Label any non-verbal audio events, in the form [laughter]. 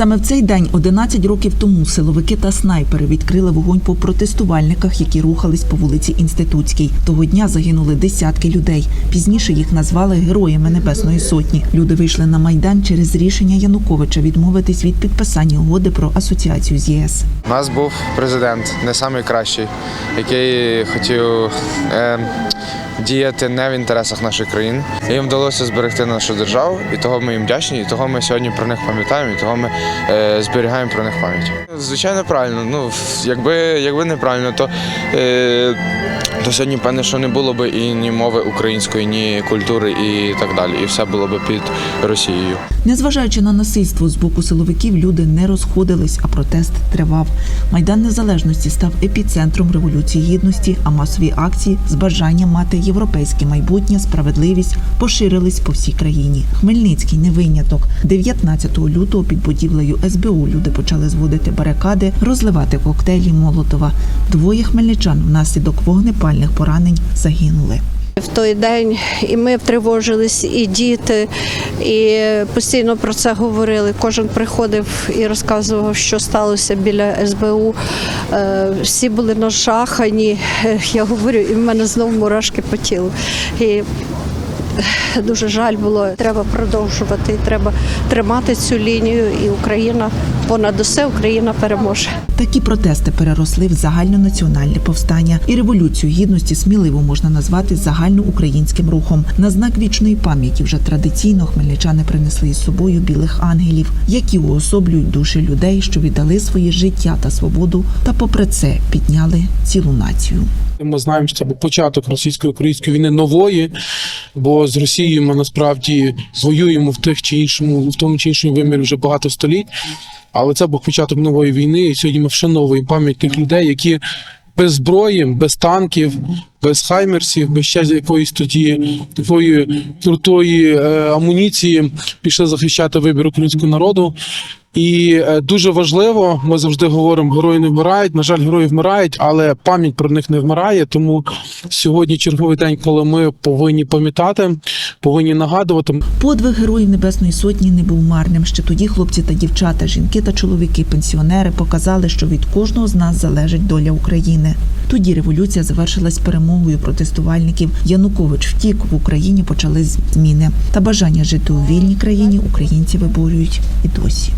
Саме в цей день, 11 років тому, силовики та снайпери відкрили вогонь по протестувальниках, які рухались по вулиці Інститутській. Того дня загинули десятки людей. Пізніше їх назвали героями Небесної Сотні. Люди вийшли на майдан через рішення Януковича відмовитись від підписання угоди про асоціацію з ЄС. У нас був президент, не найкращий, який хотів е, діяти не в інтересах наших країн. Їм вдалося зберегти нашу державу, і того ми їм вдячні, і того ми сьогодні про них пам'ятаємо, і того ми е, зберігаємо про них пам'ять. Звичайно, правильно. Ну, якби, якби неправильно, то, е, то сьогодні певне, що не було б і ні мови української, ні культури, і так далі. І все було б під Росією. Незважаючи на насильство з боку силовиків, люди не розходились, а протест тривав. Майдан Незалежності став епіцентром революції гідності, а масові акції з бажанням мати європейське майбутнє, справедливість поширились по всій країні. Хмельницький не виняток. 19 лютого під будівлею СБУ люди почали зводити барикади, розливати коктейлі Молотова. Двоє хмельничан внаслідок вогнепальних поранень загинули. В той день і ми втривожились, і діти, і постійно про це говорили. Кожен приходив і розказував, що сталося біля СБУ. Е, Всі були нажахані. Е, Я говорю, і в мене знову мурашки по тілу. І [laughs] дуже жаль було. Треба продовжувати, і треба тримати цю лінію, і Україна понад усе Україна переможе. Такі протести переросли в загальнонаціональне повстання, і революцію гідності сміливо можна назвати загальноукраїнським рухом. На знак вічної пам'яті вже традиційно хмельничани принесли із собою білих ангелів, які уособлюють душі людей, що віддали своє життя та свободу, та попри це підняли цілу націю. Ми знаємо, що це був початок російсько-української війни нової, бо з Росією ми насправді воюємо в тих чи іншому, в тому чи іншому вимірі вже багато століть. Але це був початок нової війни, і сьогодні ми вшановуємо пам'ять тих людей, які без зброї, без танків, без хаймерсів, без ще якоїсь тоді такої крутої е, амуніції пішли захищати вибір українського народу. І е, дуже важливо, ми завжди говоримо, герої не вмирають. На жаль, герої вмирають, але пам'ять про них не вмирає. Тому сьогодні черговий день, коли ми повинні пам'ятати, повинні нагадувати. Подвиг героїв Небесної Сотні не був марним. Ще тоді хлопці та дівчата, жінки та чоловіки, пенсіонери показали, що від кожного з нас залежить доля України. Тоді революція завершилась перемогою протестувальників. Янукович втік в Україні почали зміни. Та бажання жити у вільній країні українці виборюють і досі.